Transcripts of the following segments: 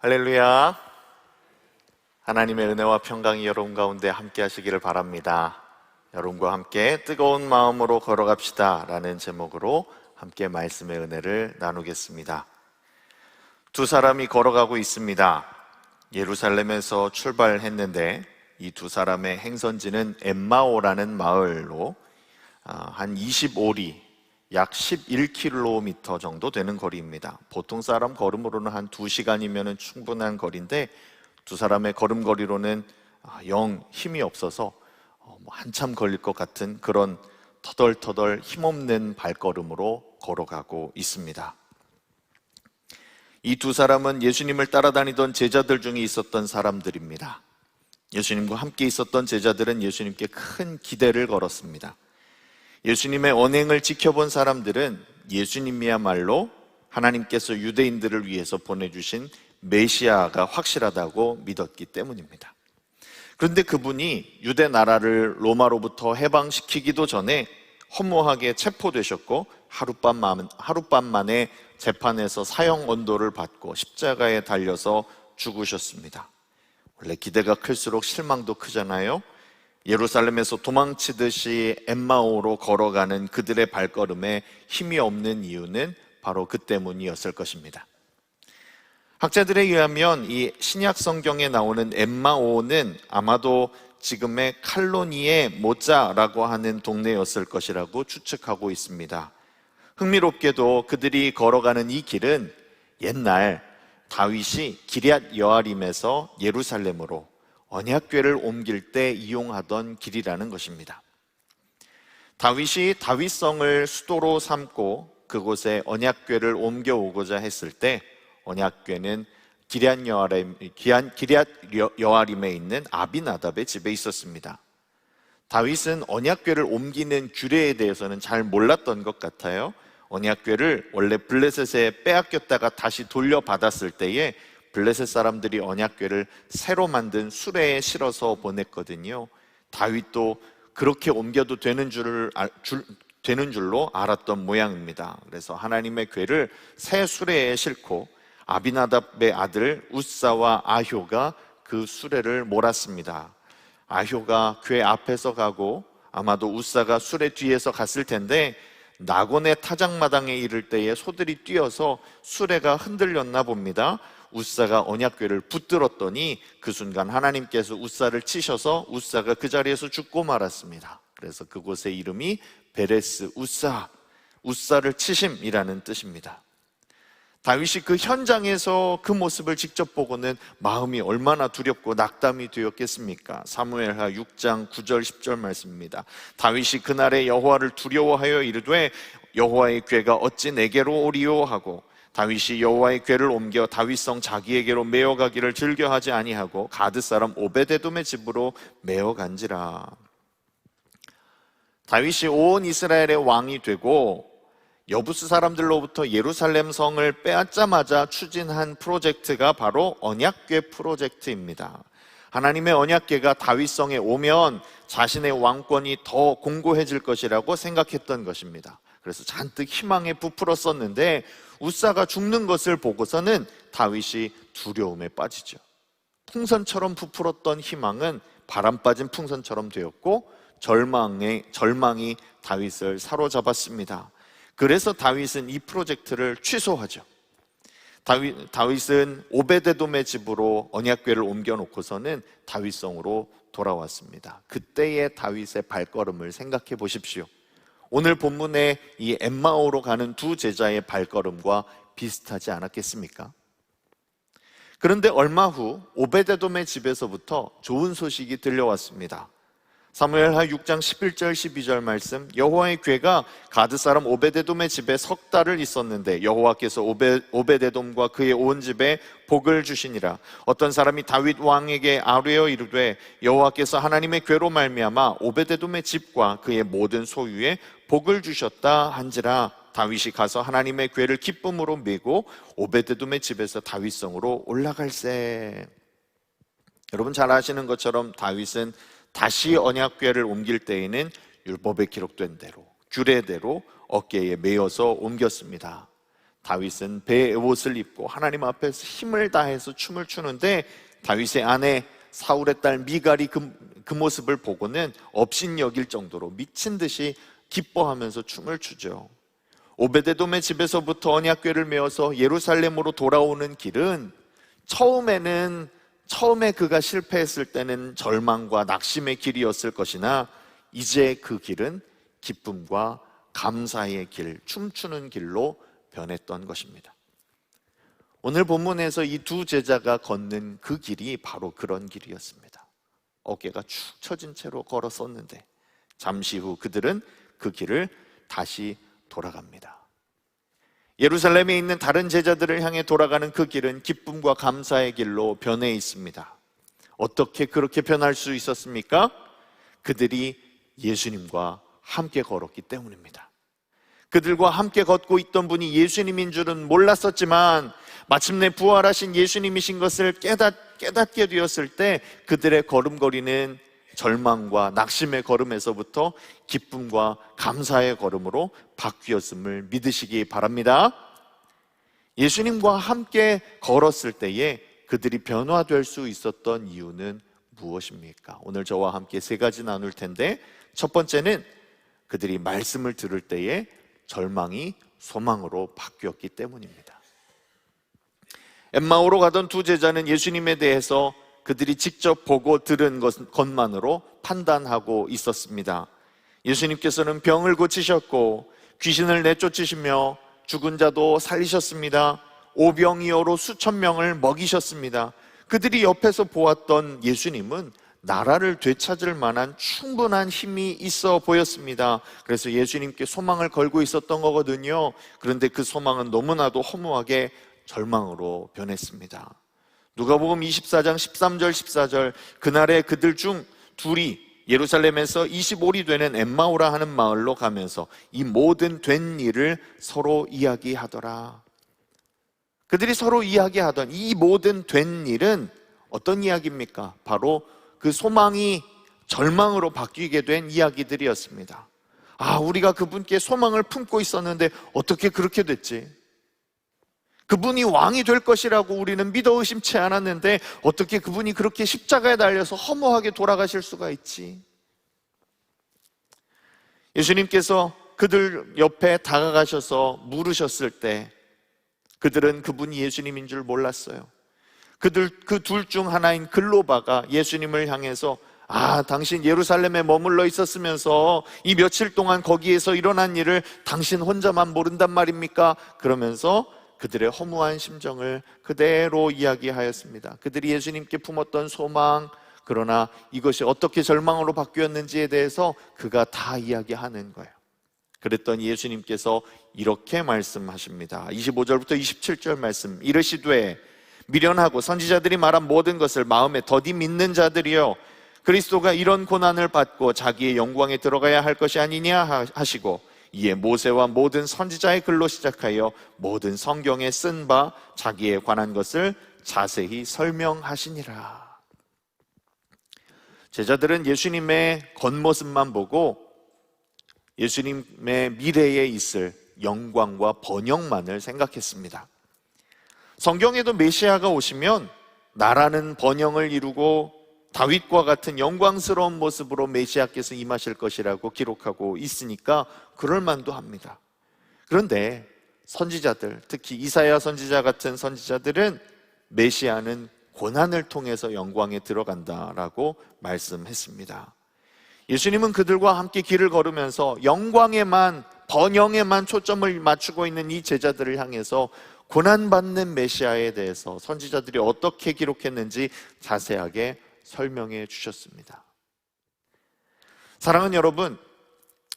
할렐루야. 하나님의 은혜와 평강이 여러분 가운데 함께 하시기를 바랍니다. 여러분과 함께 뜨거운 마음으로 걸어갑시다. 라는 제목으로 함께 말씀의 은혜를 나누겠습니다. 두 사람이 걸어가고 있습니다. 예루살렘에서 출발했는데 이 두 사람의 행선지는 엠마오라는 마을로 아, 한 25리, 약 11km 정도 되는 거리입니다. 보통 사람 걸음으로는 한 2시간이면 충분한 거리인데 두 사람의 걸음거리로는 아, 영 힘이 없어서 어, 뭐 한참 걸릴 것 같은 그런 터덜터덜 힘없는 발걸음으로 걸어가고 있습니다. 이 두 사람은 예수님을 따라다니던 제자들 중에 있었던 사람들입니다. 예수님과 함께 있었던 제자들은 예수님께 큰 기대를 걸었습니다. 예수님의 언행을 지켜본 사람들은 예수님이야말로 하나님께서 유대인들을 위해서 보내주신 메시아가 확실하다고 믿었기 때문입니다. 그런데 그분이 유대 나라를 로마로부터 해방시키기도 전에 허무하게 체포되셨고 하룻밤, 하룻밤 만에 재판에서 사형 언도를 받고 십자가에 달려서 죽으셨습니다. 원래 기대가 클수록 실망도 크잖아요. 예루살렘에서 도망치듯이 엠마오로 걸어가는 그들의 발걸음에 힘이 없는 이유는 바로 그 때문이었을 것입니다. 학자들에 의하면 이 신약 성경에 나오는 엠마오는 아마도 지금의 칼로니의 모자라고 하는 동네였을 것이라고 추측하고 있습니다. 흥미롭게도 그들이 걸어가는 이 길은 옛날 다윗이 기리앗 여아림에서 예루살렘으로 언약궤를 옮길 때 이용하던 길이라는 것입니다. 다윗이 다윗성을 수도로 삼고 그곳에 언약궤를 옮겨오고자 했을 때 언약궤는 기리앗 여아림, 기리앗 여아림에 있는 아비나답의 집에 있었습니다. 다윗은 언약궤를 옮기는 규례에 대해서는 잘 몰랐던 것 같아요. 언약궤를 원래 블레셋에 빼앗겼다가 다시 돌려받았을 때에 블레셋 사람들이 언약궤를 새로 만든 수레에 실어서 보냈거든요. 다윗도 그렇게 옮겨도 되는 줄을 줄, 되는 줄로 알았던 모양입니다. 그래서 하나님의 궤를 새 수레에 싣고 아비나답의 아들 우사와 아효가 그 수레를 몰았습니다. 아효가 궤 앞에서 가고 아마도 우사가 수레 뒤에서 갔을 텐데 낙원의 타작마당에 이를 때에 소들이 뛰어서 수레가 흔들렸나 봅니다. 우사가 언약궤를 붙들었더니 그 순간 하나님께서 우사를 치셔서 우사가 그 자리에서 죽고 말았습니다. 그래서 그곳의 이름이 베레스 우사, 우사를 치심이라는 뜻입니다. 다윗이 그 현장에서 그 모습을 직접 보고는 마음이 얼마나 두렵고 낙담이 되었겠습니까? 사무엘하 6장 9절 10절 말씀입니다. 다윗이 그날에 여호와를 두려워하여 이르되 여호와의 궤가 어찌 내게로 오리요 하고 다윗이 여호와의 궤를 옮겨 다윗성 자기에게로 메어가기를 즐겨하지 아니하고 가드 사람 오베데돔의 집으로 메어간지라. 다윗이 온 이스라엘의 왕이 되고 여부스 사람들로부터 예루살렘 성을 빼앗자마자 추진한 프로젝트가 바로 언약궤 프로젝트입니다. 하나님의 언약궤가 다윗성에 오면 자신의 왕권이 더 공고해질 것이라고 생각했던 것입니다. 그래서 잔뜩 희망에 부풀었었는데 우사가 죽는 것을 보고서는 다윗이 두려움에 빠지죠. 풍선처럼 부풀었던 희망은 바람 빠진 풍선처럼 되었고 절망의 절망이 다윗을 사로잡았습니다. 그래서 다윗은 이 프로젝트를 취소하죠. 다윗, 다윗은 오베데돔의 집으로 언약궤를 옮겨놓고서는 다윗성으로 돌아왔습니다. 그때의 다윗의 발걸음을 생각해 보십시오. 오늘 본문의 이 엠마오로 가는 두 제자의 발걸음과 비슷하지 않았겠습니까? 그런데 얼마 후 오베데돔의 집에서부터 좋은 소식이 들려왔습니다. 사무엘하 6장 11절 12절 말씀 여호와의 괴가 가드 사람 오베데돔의 집에 석 달을 있었는데 여호와께서 오베, 오베데돔과 그의 온 집에 복을 주시니라 어떤 사람이 다윗 왕에게 아뢰어 이르되 여호와께서 하나님의 괴로 말미암아 오베데돔의 집과 그의 모든 소유에 복을 주셨다 한지라 다윗이 가서 하나님의 괴를 기쁨으로 메고 오베데돔의 집에서 다윗성으로 올라갈세 여러분 잘 아시는 것처럼 다윗은 다시 언약궤를 옮길 때에는 율법에 기록된 대로 규례대로 어깨에 메어서 옮겼습니다. 다윗은 배의 옷을 입고 하나님 앞에서 힘을 다해서 춤을 추는데 다윗의 아내 사울의 딸 미갈이 그, 그 모습을 보고는 업신여길 정도로 미친 듯이 기뻐하면서 춤을 추죠. 오베데돔의 집에서부터 언약궤를 메어서 예루살렘으로 돌아오는 길은 처음에는 처음에 그가 실패했을 때는 절망과 낙심의 길이었을 것이나 이제 그 길은 기쁨과 감사의 길, 춤추는 길로 변했던 것입니다. 오늘 본문에서 이 두 제자가 걷는 그 길이 바로 그런 길이었습니다. 어깨가 축 처진 채로 걸었었는데 잠시 후 그들은 그 길을 다시 돌아갑니다. 예루살렘에 있는 다른 제자들을 향해 돌아가는 그 길은 기쁨과 감사의 길로 변해 있습니다. 어떻게 그렇게 변할 수 있었습니까? 그들이 예수님과 함께 걸었기 때문입니다. 그들과 함께 걷고 있던 분이 예수님인 줄은 몰랐었지만 마침내 부활하신 예수님이신 것을 깨닫, 깨닫게 되었을 때 그들의 걸음걸이는 절망과 낙심의 걸음에서부터 기쁨과 감사의 걸음으로 바뀌었음을 믿으시기 바랍니다. 예수님과 함께 걸었을 때에 그들이 변화될 수 있었던 이유는 무엇입니까? 오늘 저와 함께 세 가지 나눌 텐데 첫 번째는 그들이 말씀을 들을 때에 절망이 소망으로 바뀌었기 때문입니다. 엠마오로 가던 두 제자는 예수님에 대해서 그들이 직접 보고 들은 것, 것만으로 판단하고 있었습니다. 예수님께서는 병을 고치셨고 귀신을 내쫓으시며 죽은 자도 살리셨습니다. 오병이어로 수천 명을 먹이셨습니다. 그들이 옆에서 보았던 예수님은 나라를 되찾을 만한 충분한 힘이 있어 보였습니다. 그래서 예수님께 소망을 걸고 있었던 거거든요. 그런데 그 소망은 너무나도 허무하게 절망으로 변했습니다. 누가복음 24장 13절 14절 그날에 그들 중 둘이 예루살렘에서 25리 되는 엠마오라 하는 마을로 가면서 이 모든 된 일을 서로 이야기하더라. 그들이 서로 이야기하던 이 모든 된 일은 어떤 이야기입니까? 바로 그 소망이 절망으로 바뀌게 된 이야기들이었습니다. 아, 우리가 그분께 소망을 품고 있었는데 어떻게 그렇게 됐지? 그분이 왕이 될 것이라고 우리는 믿어 의심치 않았는데 어떻게 그분이 그렇게 십자가에 달려서 허무하게 돌아가실 수가 있지? 예수님께서 그들 옆에 다가가셔서 물으셨을 때 그들은 그분이 예수님인 줄 몰랐어요. 그들 그 둘 중 하나인 글로바가 예수님을 향해서 아, 당신 예루살렘에 머물러 있었으면서 이 며칠 동안 거기에서 일어난 일을 당신 혼자만 모른단 말입니까? 그러면서 그들의 허무한 심정을 그대로 이야기하였습니다. 그들이 예수님께 품었던 소망, 그러나 이것이 어떻게 절망으로 바뀌었는지에 대해서 그가 다 이야기하는 거예요. 그랬더니 예수님께서 이렇게 말씀하십니다. 25절부터 27절 말씀. 이르시되 미련하고 선지자들이 말한 모든 것을 마음에 더디 믿는 자들이여 그리스도가 이런 고난을 받고 자기의 영광에 들어가야 할 것이 아니냐 하시고 이에 모세와 모든 선지자의 글로 시작하여 모든 성경에 쓴 바 자기에 관한 것을 자세히 설명하시니라. 제자들은 예수님의 겉모습만 보고 예수님의 미래에 있을 영광과 번영만을 생각했습니다. 성경에도 메시아가 오시면 나라는 번영을 이루고 다윗과 같은 영광스러운 모습으로 메시아께서 임하실 것이라고 기록하고 있으니까 그럴 만도 합니다. 그런데 선지자들, 특히 이사야 선지자 같은 선지자들은 메시아는 고난을 통해서 영광에 들어간다라고 말씀했습니다. 예수님은 그들과 함께 길을 걸으면서 영광에만 번영에만 초점을 맞추고 있는 이 제자들을 향해서 고난받는 메시아에 대해서 선지자들이 어떻게 기록했는지 자세하게 설명해 주셨습니다. 사랑하는 여러분,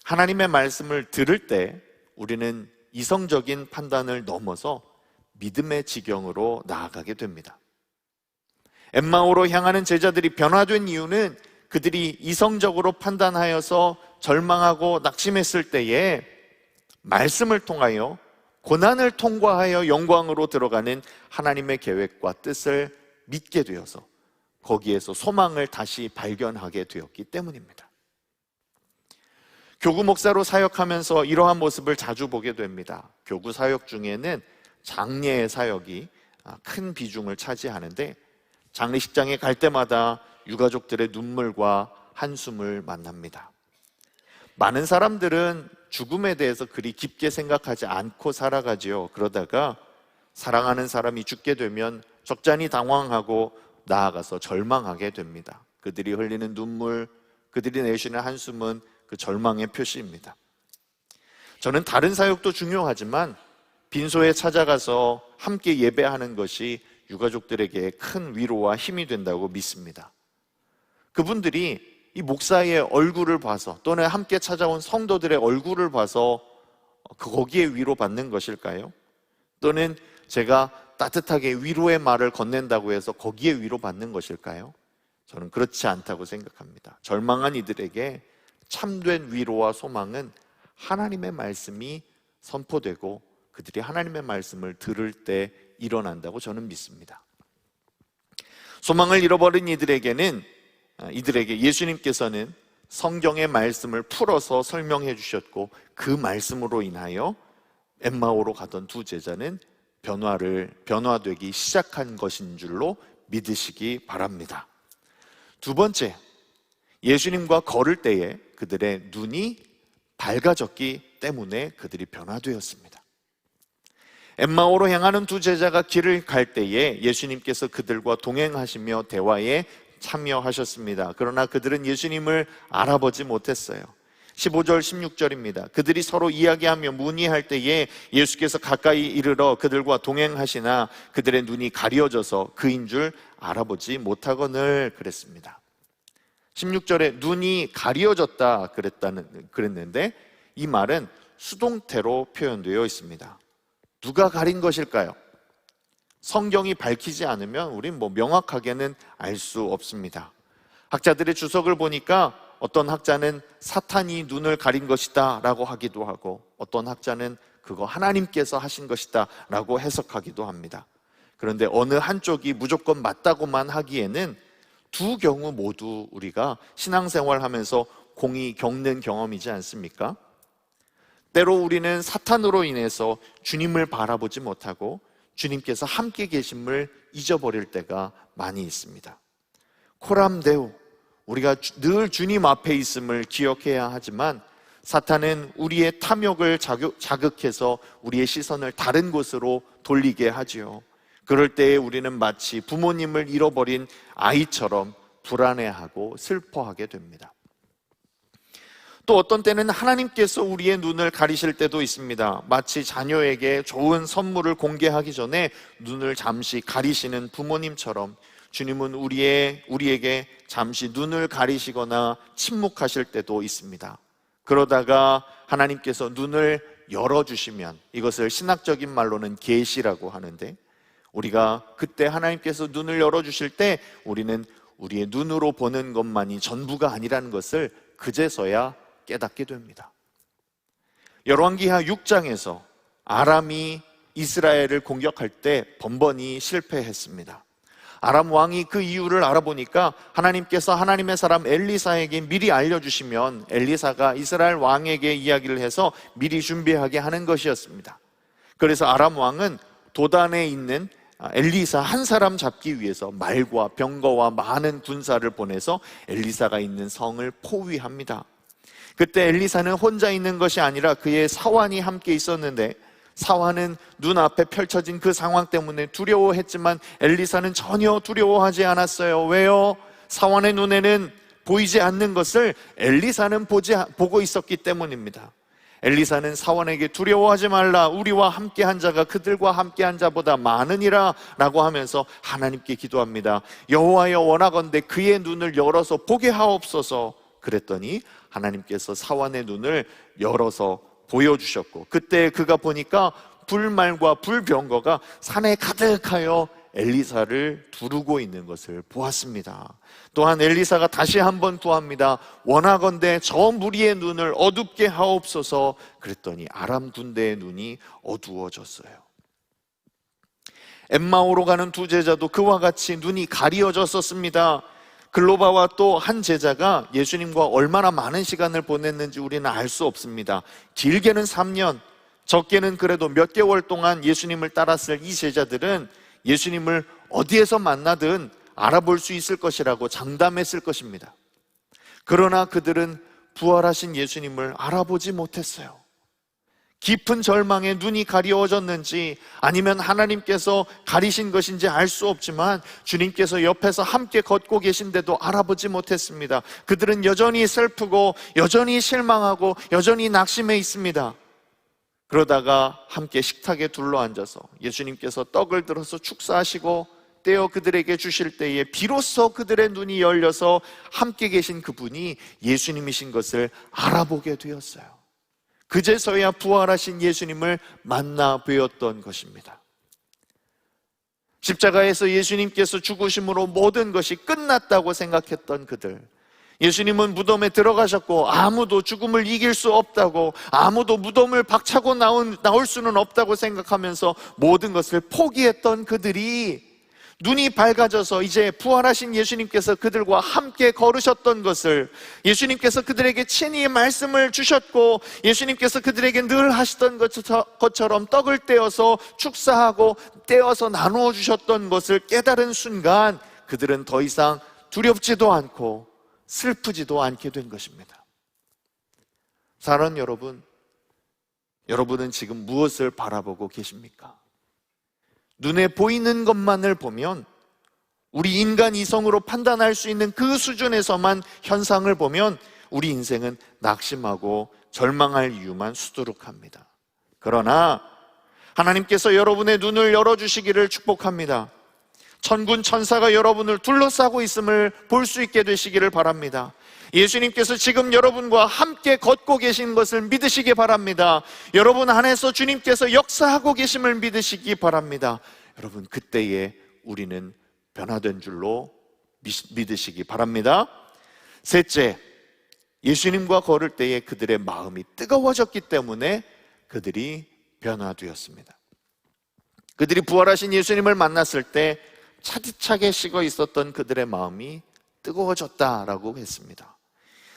하나님의 말씀을 들을 때 우리는 이성적인 판단을 넘어서 믿음의 지경으로 나아가게 됩니다. 엠마오로 향하는 제자들이 변화된 이유는 그들이 이성적으로 판단하여서 절망하고 낙심했을 때에 말씀을 통하여 고난을 통과하여 영광으로 들어가는 하나님의 계획과 뜻을 믿게 되어서 거기에서 소망을 다시 발견하게 되었기 때문입니다. 교구 목사로 사역하면서 이러한 모습을 자주 보게 됩니다. 교구 사역 중에는 장례의 사역이 아, 큰 비중을 차지하는데 장례식장에 갈 때마다 유가족들의 눈물과 한숨을 만납니다. 많은 사람들은 죽음에 대해서 그리 깊게 생각하지 않고 살아가지요. 그러다가 사랑하는 사람이 죽게 되면 적잖이 당황하고 나아가서 절망하게 됩니다. 그들이 흘리는 눈물, 그들이 내쉬는 한숨은 그 절망의 표시입니다. 저는 다른 사역도 중요하지만 빈소에 찾아가서 함께 예배하는 것이 유가족들에게 큰 위로와 힘이 된다고 믿습니다. 그분들이 이 목사의 얼굴을 봐서 또는 함께 찾아온 성도들의 얼굴을 봐서 거기에 위로받는 것일까요? 또는 제가 따뜻하게 위로의 말을 건넨다고 해서 거기에 위로받는 것일까요? 저는 그렇지 않다고 생각합니다. 절망한 이들에게 참된 위로와 소망은 하나님의 말씀이 선포되고 그들이 하나님의 말씀을 들을 때 일어난다고 저는 믿습니다. 소망을 잃어버린 이들에게는 아, 이들에게 예수님께서는 성경의 말씀을 풀어서 설명해 주셨고 그 말씀으로 인하여 엠마오로 가던 두 제자는 변화를 변화되기 시작한 것인 줄로 믿으시기 바랍니다. 두 번째, 예수님과 걸을 때에 그들의 눈이 밝아졌기 때문에 그들이 변화되었습니다. 엠마오로 향하는 두 제자가 길을 갈 때에 예수님께서 그들과 동행하시며 대화에 참여하셨습니다. 그러나 그들은 예수님을 알아보지 못했어요. 15절, 16절입니다. 그들이 서로 이야기하며 문의할 때에 예수께서 가까이 이르러 그들과 동행하시나 그들의 눈이 가려져서 그인 줄 알아보지 못하거늘 그랬습니다. 16절에 눈이 가려졌다 그랬다는, 그랬는데 이 말은 수동태로 표현되어 있습니다. 누가 가린 것일까요? 성경이 밝히지 않으면 우린 뭐 명확하게는 알 수 없습니다. 학자들의 주석을 보니까 어떤 학자는 사탄이 눈을 가린 것이다 라고 하기도 하고 어떤 학자는 그거 하나님께서 하신 것이다 라고 해석하기도 합니다. 그런데 어느 한쪽이 무조건 맞다고만 하기에는 두 경우 모두 우리가 신앙생활 하면서 공이 겪는 경험이지 않습니까? 때로 우리는 사탄으로 인해서 주님을 바라보지 못하고 주님께서 함께 계심을 잊어버릴 때가 많이 있습니다. 코람데우, 우리가 늘 주님 앞에 있음을 기억해야 하지만 사탄은 우리의 탐욕을 자극, 해서 우리의 시선을 다른 곳으로 돌리게 하지요. 그럴 때에 우리는 마치 부모님을 잃어버린 아이처럼 불안해하고 슬퍼하게 됩니다. 또 어떤 때는 하나님께서 우리의 눈을 가리실 때도 있습니다. 마치 자녀에게 좋은 선물을 공개하기 전에 눈을 잠시 가리시는 부모님처럼 주님은 우리의, 우리에게 잠시 눈을 가리시거나 침묵하실 때도 있습니다. 그러다가 하나님께서 눈을 열어 주시면 이것을 신학적인 말로는 계시라고 하는데 우리가 그때 하나님께서 눈을 열어 주실 때 우리는 우리의 눈으로 보는 것만이 전부가 아니라는 것을 그제서야 깨닫게 됩니다. 열왕기하 6장에서 아람이 이스라엘을 공격할 때 번번이 실패했습니다. 아람 왕이 그 이유를 알아보니까 하나님께서 하나님의 사람 엘리사에게 미리 알려주시면 엘리사가 이스라엘 왕에게 이야기를 해서 미리 준비하게 하는 것이었습니다. 그래서 아람 왕은 도단에 있는 엘리사 한 사람 잡기 위해서 말과 병거와 많은 군사를 보내서 엘리사가 있는 성을 포위합니다. 그때 엘리사는 혼자 있는 것이 아니라 그의 사환이 함께 있었는데 사환은 눈앞에 펼쳐진 그 상황 때문에 두려워했지만 엘리사는 전혀 두려워하지 않았어요. 왜요? 사환의 눈에는 보이지 않는 것을 엘리사는 보지, 보고 있었기 때문입니다. 엘리사는 사원에게 두려워하지 말라 우리와 함께 한 자가 그들과 함께 한 자보다 많으니라 라고 하면서 하나님께 기도합니다 여호와여 원하건대 그의 눈을 열어서 보게 하옵소서 그랬더니 하나님께서 사원의 눈을 열어서 보여주셨고 그때 그가 보니까 불말과 불병거가 산에 가득하여 엘리사를 두르고 있는 것을 보았습니다. 또한 엘리사가 다시 한번 구합니다. 원하건대 저 무리의 눈을 어둡게 하옵소서. 그랬더니 아람 군대의 눈이 어두워졌어요. 엠마오로 가는 두 제자도 그와 같이 눈이 가리어졌었습니다. 글로바와 또 한 제자가 예수님과 얼마나 많은 시간을 보냈는지 우리는 알 수 없습니다. 길게는 3년, 적게는 그래도 몇 개월 동안 예수님을 따랐을 이 제자들은 예수님을 어디에서 만나든 알아볼 수 있을 것이라고 장담했을 것입니다. 그러나 그들은 부활하신 예수님을 알아보지 못했어요. 깊은 절망에 눈이 가리워졌는지 아니면 하나님께서 가리신 것인지 알 수 없지만 주님께서 옆에서 함께 걷고 계신데도 알아보지 못했습니다. 그들은 여전히 슬프고 여전히 실망하고 여전히 낙심해 있습니다. 그러다가 함께 식탁에 둘러앉아서 예수님께서 떡을 들어서 축사하시고 떼어 그들에게 주실 때에 비로소 그들의 눈이 열려서 함께 계신 그분이 예수님이신 것을 알아보게 되었어요. 그제서야 부활하신 예수님을 만나 뵈었던 것입니다. 십자가에서 예수님께서 죽으심으로 모든 것이 끝났다고 생각했던 그들. 예수님은 무덤에 들어가셨고 아무도 죽음을 이길 수 없다고 아무도 무덤을 박차고 나온, 나올 수는 없다고 생각하면서 모든 것을 포기했던 그들이 눈이 밝아져서 이제 부활하신 예수님께서 그들과 함께 걸으셨던 것을 예수님께서 그들에게 친히 말씀을 주셨고 예수님께서 그들에게 늘 하시던 것처럼 떡을 떼어서 축사하고 떼어서 나누어 주셨던 것을 깨달은 순간 그들은 더 이상 두렵지도 않고 슬프지도 않게 된 것입니다. 사랑하는 여러분, 여러분은 지금 무엇을 바라보고 계십니까? 눈에 보이는 것만을 보면 우리 인간 이성으로 판단할 수 있는 그 수준에서만 현상을 보면 우리 인생은 낙심하고 절망할 이유만 수두룩합니다. 그러나 하나님께서 여러분의 눈을 열어주시기를 축복합니다. 천군 천사가 여러분을 둘러싸고 있음을 볼 수 있게 되시기를 바랍니다. 예수님께서 지금 여러분과 함께 걷고 계신 것을 믿으시기 바랍니다. 여러분 안에서 주님께서 역사하고 계심을 믿으시기 바랍니다. 여러분, 그때에 우리는 변화된 줄로 믿으시기 바랍니다. 셋째, 예수님과 걸을 때에 그들의 마음이 뜨거워졌기 때문에 그들이 변화되었습니다. 그들이 부활하신 예수님을 만났을 때 차디차게 식어 있었던 그들의 마음이 뜨거워졌다라고 했습니다.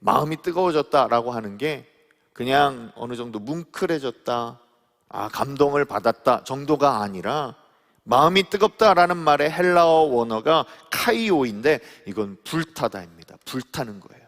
마음이 뜨거워졌다라고 하는 게 그냥 어느 정도 뭉클해졌다, 아, 감동을 받았다 정도가 아니라 마음이 뜨겁다라는 말의 헬라어 원어가 카이오인데 이건 불타다입니다. 불타는 거예요.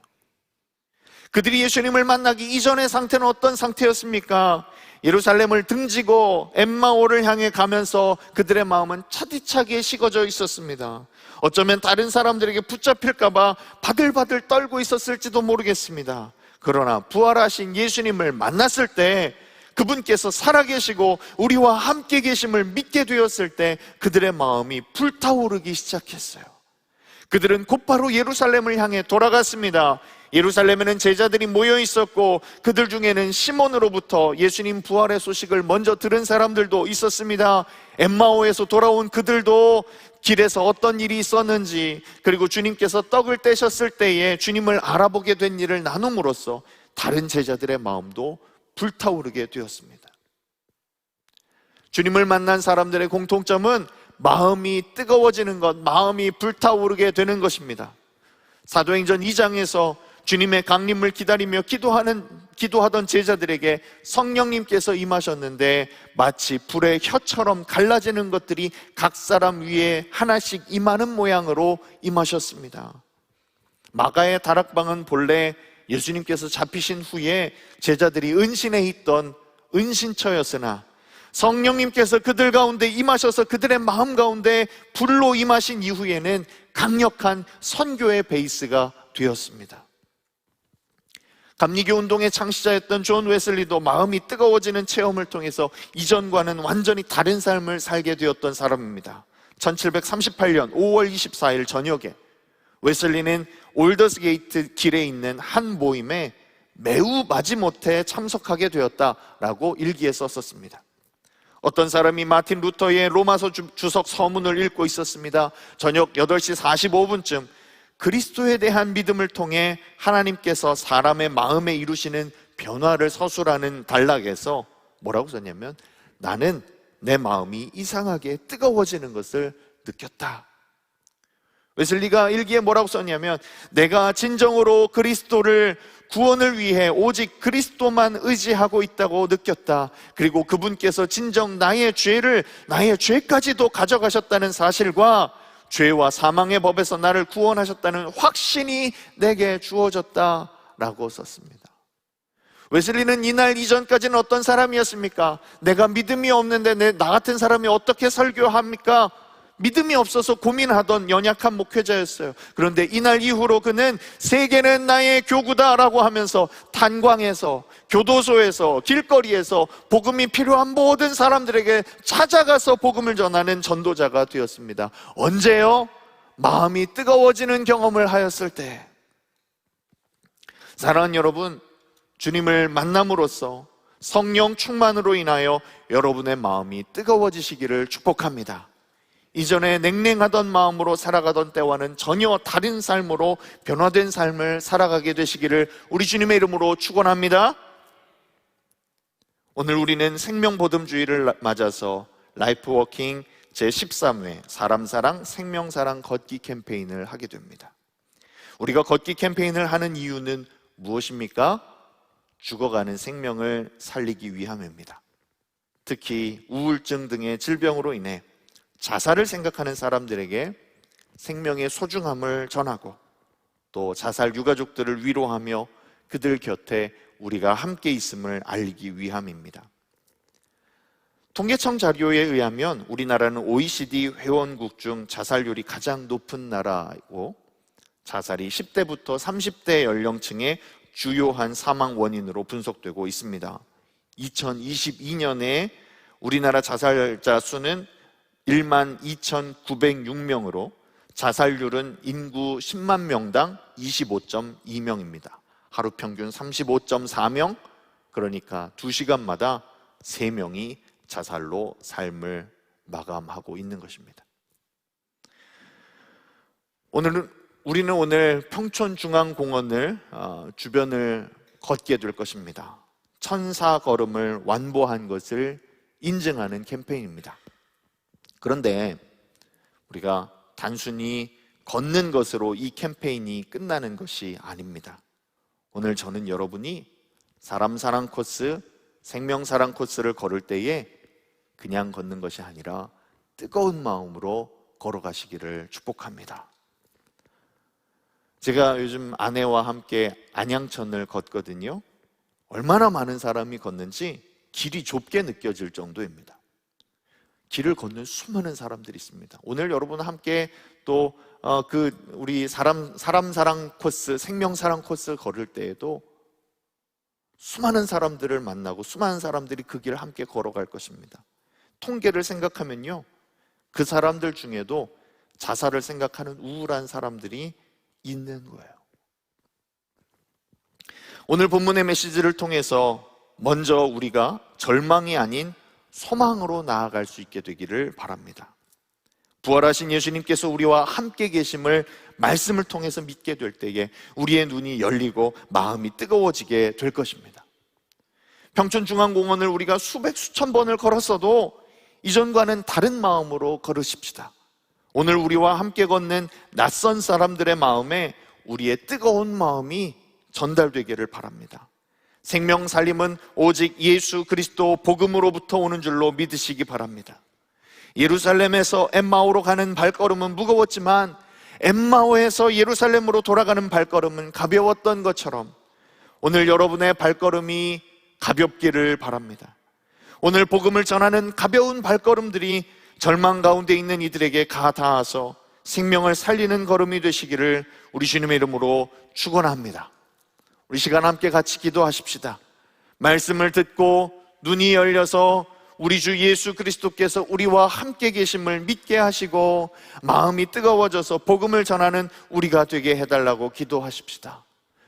그들이 예수님을 만나기 이전의 상태는 어떤 상태였습니까? 예루살렘을 등지고 엠마오를 향해 가면서 그들의 마음은 차디차게 식어져 있었습니다. 어쩌면 다른 사람들에게 붙잡힐까봐 바들바들 떨고 있었을지도 모르겠습니다. 그러나 부활하신 예수님을 만났을 때 그분께서 살아계시고 우리와 함께 계심을 믿게 되었을 때 그들의 마음이 불타오르기 시작했어요. 그들은 곧바로 예루살렘을 향해 돌아갔습니다. 예루살렘에는 제자들이 모여 있었고 그들 중에는 시몬으로부터 예수님 부활의 소식을 먼저 들은 사람들도 있었습니다. 엠마오에서 돌아온 그들도 길에서 어떤 일이 있었는지 그리고 주님께서 떡을 떼셨을 때에 주님을 알아보게 된 일을 나눔으로써 다른 제자들의 마음도 불타오르게 되었습니다. 주님을 만난 사람들의 공통점은 마음이 뜨거워지는 것, 마음이 불타오르게 되는 것입니다. 사도행전 2장에서 주님의 강림을 기다리며 기도하는 기도하던 제자들에게 성령님께서 임하셨는데 마치 불의 혀처럼 갈라지는 것들이 각 사람 위에 하나씩 임하는 모양으로 임하셨습니다. 마가의 다락방은 본래 예수님께서 잡히신 후에 제자들이 은신해 있던 은신처였으나 성령님께서 그들 가운데 임하셔서 그들의 마음 가운데 불로 임하신 이후에는 강력한 선교의 베이스가 되었습니다. 감리교 운동의 창시자였던 존 웨슬리도 마음이 뜨거워지는 체험을 통해서 이전과는 완전히 다른 삶을 살게 되었던 사람입니다. 1738년 5월 24일 저녁에 웨슬리는 올더스 게이트 길에 있는 한 모임에 매우 마지못해 참석하게 되었다라고 일기에 썼었습니다. 어떤 사람이 마틴 루터의 로마서 주- 주석 서문을 읽고 있었습니다. 저녁 8시 45분쯤 그리스도에 대한 믿음을 통해 하나님께서 사람의 마음에 이루시는 변화를 서술하는 단락에서 뭐라고 썼냐면 나는 내 마음이 이상하게 뜨거워지는 것을 느꼈다. 웨슬리가 일기에 뭐라고 썼냐면 내가 진정으로 그리스도를 구원을 위해 오직 그리스도만 의지하고 있다고 느꼈다. 그리고 그분께서 진정 나의 죄를 나의 죄까지도 가져가셨다는 사실과 죄와 사망의 법에서 나를 구원하셨다는 확신이 내게 주어졌다라고 썼습니다. 웨슬리는 이날 이전까지는 어떤 사람이었습니까? 내가 믿음이 없는데 내, 나 같은 사람이 어떻게 설교합니까? 믿음이 없어서 고민하던 연약한 목회자였어요. 그런데 이날 이후로 그는 세계는 나의 교구다라고 하면서 탄광에서 교도소에서 길거리에서 복음이 필요한 모든 사람들에게 찾아가서 복음을 전하는 전도자가 되었습니다. 언제요? 마음이 뜨거워지는 경험을 하였을 때. 사랑하는 여러분, 주님을 만남으로써 성령 충만으로 인하여 여러분의 마음이 뜨거워지시기를 축복합니다. 이전에 냉랭하던 마음으로 살아가던 때와는 전혀 다른 삶으로 변화된 삶을 살아가게 되시기를 우리 주님의 이름으로 축원합니다. 오늘 우리는 생명보듬주의를 맞아서 라이프 워킹 제13회 사람 사랑 생명 사랑 걷기 캠페인을 하게 됩니다. 우리가 걷기 캠페인을 하는 이유는 무엇입니까? 죽어가는 생명을 살리기 위함입니다. 특히 우울증 등의 질병으로 인해 자살을 생각하는 사람들에게 생명의 소중함을 전하고 또 자살 유가족들을 위로하며 그들 곁에 우리가 함께 있음을 알리기 위함입니다. 통계청 자료에 의하면 우리나라는 OECD 회원국 중 자살률이 가장 높은 나라고 자살이 10대부터 30대 연령층의 주요한 사망 원인으로 분석되고 있습니다. 2022년에 우리나라 자살자 수는 1만 2,906명으로 자살률은 인구 10만 명당 25.2명입니다. 하루 평균 35.4명, 그러니까 2시간마다 3명이 자살로 삶을 마감하고 있는 것입니다. 오늘은 우리는 오늘 평촌중앙공원을 어, 주변을 걷게 될 것입니다. 천사 걸음을 완보한 것을 인증하는 캠페인입니다. 그런데 우리가 단순히 걷는 것으로 이 캠페인이 끝나는 것이 아닙니다. 오늘 저는 여러분이 사람 사랑 코스, 생명 사랑 코스를 걸을 때에 그냥 걷는 것이 아니라 뜨거운 마음으로 걸어가시기를 축복합니다. 제가 요즘 아내와 함께 안양천을 걷거든요. 얼마나 많은 사람이 걷는지 길이 좁게 느껴질 정도입니다. 길을 걷는 수많은 사람들이 있습니다. 오늘 여러분 함께 또 그 우리 사람 사람 사랑 코스, 생명 사랑 코스 걸을 때에도 수많은 사람들을 만나고 수많은 사람들이 그 길을 함께 걸어갈 것입니다. 통계를 생각하면요. 그 사람들 중에도 자살을 생각하는 우울한 사람들이 있는 거예요. 오늘 본문의 메시지를 통해서 먼저 우리가 절망이 아닌 소망으로 나아갈 수 있게 되기를 바랍니다. 부활하신 예수님께서 우리와 함께 계심을 말씀을 통해서 믿게 될 때에 우리의 눈이 열리고 마음이 뜨거워지게 될 것입니다. 평촌중앙공원을 우리가 수백 수천 번을 걸었어도 이전과는 다른 마음으로 걸으십시다. 오늘 우리와 함께 걷는 낯선 사람들의 마음에 우리의 뜨거운 마음이 전달되기를 바랍니다. 생명 살림은 오직 예수 그리스도 복음으로부터 오는 줄로 믿으시기 바랍니다. 예루살렘에서 엠마오로 가는 발걸음은 무거웠지만 엠마오에서 예루살렘으로 돌아가는 발걸음은 가벼웠던 것처럼 오늘 여러분의 발걸음이 가볍기를 바랍니다. 오늘 복음을 전하는 가벼운 발걸음들이 절망 가운데 있는 이들에게 가 닿아서 생명을 살리는 걸음이 되시기를 우리 주님의 이름으로 축원합니다. 우리 시간 함께 같이 기도하십시다. 말씀을 듣고 눈이 열려서 우리 주 예수 그리스도께서 우리와 함께 계심을 믿게 하시고 마음이 뜨거워져서 복음을 전하는 우리가 되게 해달라고 기도하십시다.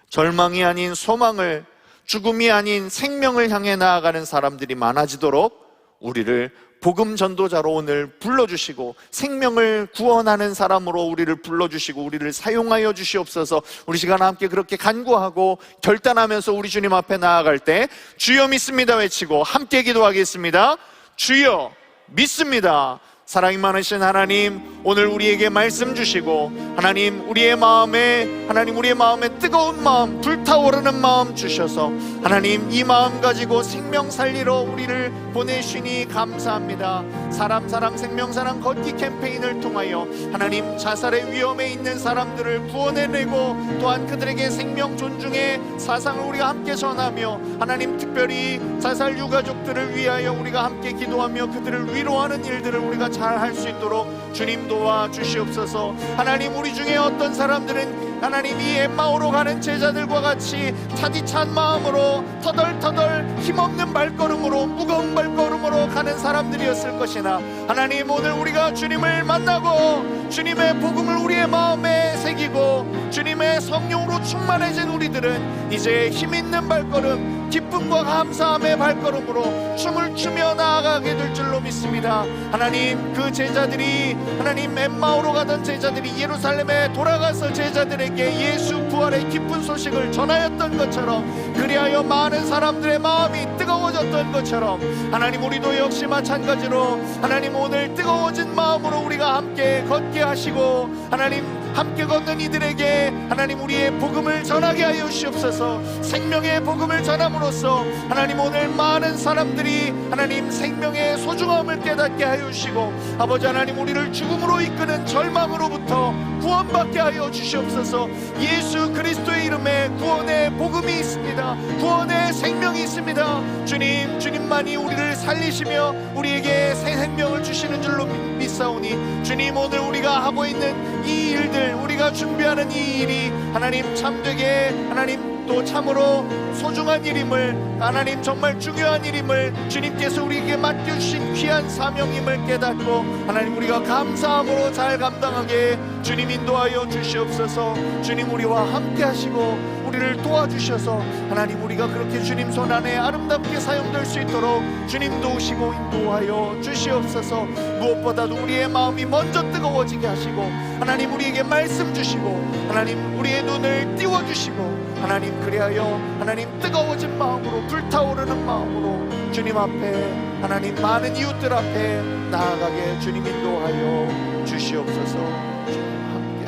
절망이 아닌 소망을 죽음이 아닌 생명을 향해 나아가는 사람들이 많아지도록 우리를 복음 전도자로 오늘 불러주시고 생명을 구원하는 사람으로 우리를 불러주시고 우리를 사용하여 주시옵소서. 우리 시간 함께 그렇게 간구하고 결단하면서 우리 주님 앞에 나아갈 때 주여 믿습니다 외치고 함께 기도하겠습니다. 주여 믿습니다 사랑이 많으신 하나님 오늘 우리에게 말씀 주시고 하나님 우리의 마음에 하나님 우리의 마음에 뜨거운 마음 불타오르는 마음 주셔서 하나님 이 마음 가지고 생명 살리러 우리를 보내시니 감사합니다. 사람 사랑 생명 사랑 걷기 캠페인을 통하여 하나님 자살의 위험에 있는 사람들을 구원해내고 또한 그들에게 생명 존중의 사상을 우리가 함께 전하며 하나님 특별히 자살 유가족들을 위하여 우리가 함께 기도하며 그들을 위로하는 일들을 우리가 잘 할 수 있도록 주님 도와 주시옵소서. 하나님 우리 중에 어떤 사람들은 하나님 이 엠마오로 가는 제자들과 같이 차디찬 마음으로 터덜터덜 힘없는 발걸음으로 무거운 발걸음으로 가는 사람들이었을 것이나 하나님 오늘 우리가 주님을 만나고 주님의 복음을 우리의 마음에 새기고 주님의 성령으로 충만해진 우리들은 이제 힘 있는 발걸음 기쁨과 감사함의 발걸음으로 춤을 추며 나아가게 될 줄로 믿습니다. 하나님 그 제자들이 하나님 엠마오로 가던 제자들이 예루살렘에 돌아가서 제자들에게 예수 부활의 기쁜 소식을 전하였던 것처럼 그리하여 많은 사람들의 마음이 뜨거워졌던 것처럼 하나님 우리도 역시 마찬가지로 하나님 오늘 뜨거워진 마음으로 우리가 함께 걷게 하시고 하나님 함께 걷는 이들에게 하나님 우리의 복음을 전하게 하여 주시옵소서. 생명의 복음을 전함으로써 하나님 오늘 많은 사람들이 하나님 생명의 소중함을 깨닫게 하여 주시고 아버지 하나님 우리를 죽음으로 이끄는 절망으로부터 구원받게 하여 주시옵소서. 예수 그리스도의 이름에 구원의 복음이 있습니다. 구원의 생명이 있습니다. 주님 주님만이 우리를 살리시며 우리에게 새 생명을 주시는 줄로 믿- 믿사오니 주님 오늘 우리가 하고 있는 이 일들 우리가 준비하는 이 일이 하나님 참되게 하나님 또 참으로 소중한 일임을 하나님 정말 중요한 일임을 주님께서 우리에게 맡겨주신 귀한 사명임을 깨닫고 하나님 우리가 감사함으로 잘 감당하게 주님 인도하여 주시옵소서. 주님 우리와 함께 하시고 우리를 도와주셔서 하나님 우리가 그렇게 주님 손 안에 아름답게 사용될 수 있도록 주님 도우시고 인도하여 주시옵소서. 무엇보다도 우리의 마음이 먼저 뜨거워지게 하시고 하나님 우리에게 말씀 주시고 하나님 우리의 눈을 띄워주시고 하나님 그리하여 하나님 뜨거워진 마음으로 불타오르는 마음으로 주님 앞에 하나님 많은 이웃들 앞에 나아가게 주님 인도하여 주시옵소서. 주님 함께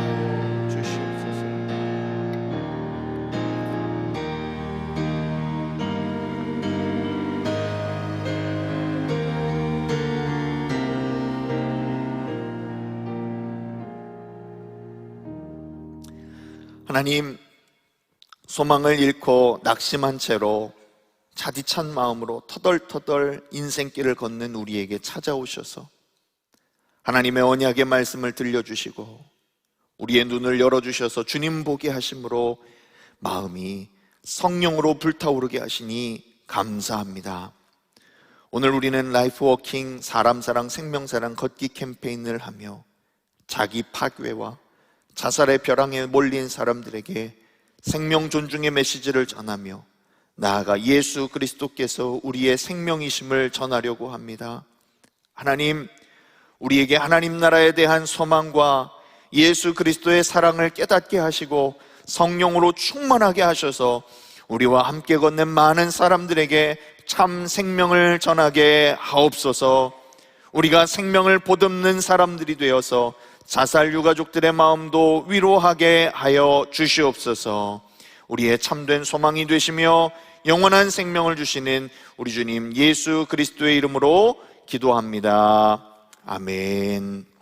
주시옵소서. 하나님 소망을 잃고 낙심한 채로 자디찬 마음으로 터덜터덜 인생길을 걷는 우리에게 찾아오셔서 하나님의 언약의 말씀을 들려주시고 우리의 눈을 열어주셔서 주님 보게 하심으로 마음이 성령으로 불타오르게 하시니 감사합니다. 오늘 우리는 라이프 워킹 사람 사랑 생명 사랑 걷기 캠페인을 하며 자기 파괴와 자살의 벼랑에 몰린 사람들에게 생명 존중의 메시지를 전하며 나아가 예수 그리스도께서 우리의 생명이심을 전하려고 합니다. 하나님, 우리에게 하나님 나라에 대한 소망과 예수 그리스도의 사랑을 깨닫게 하시고 성령으로 충만하게 하셔서 우리와 함께 걷는 많은 사람들에게 참 생명을 전하게 하옵소서 우리가 생명을 보듬는 사람들이 되어서 자살 유가족들의 마음도 위로하게 하여 주시옵소서. 우리의 참된 소망이 되시며 영원한 생명을 주시는 우리 주님 예수 그리스도의 이름으로 기도합니다. 아멘.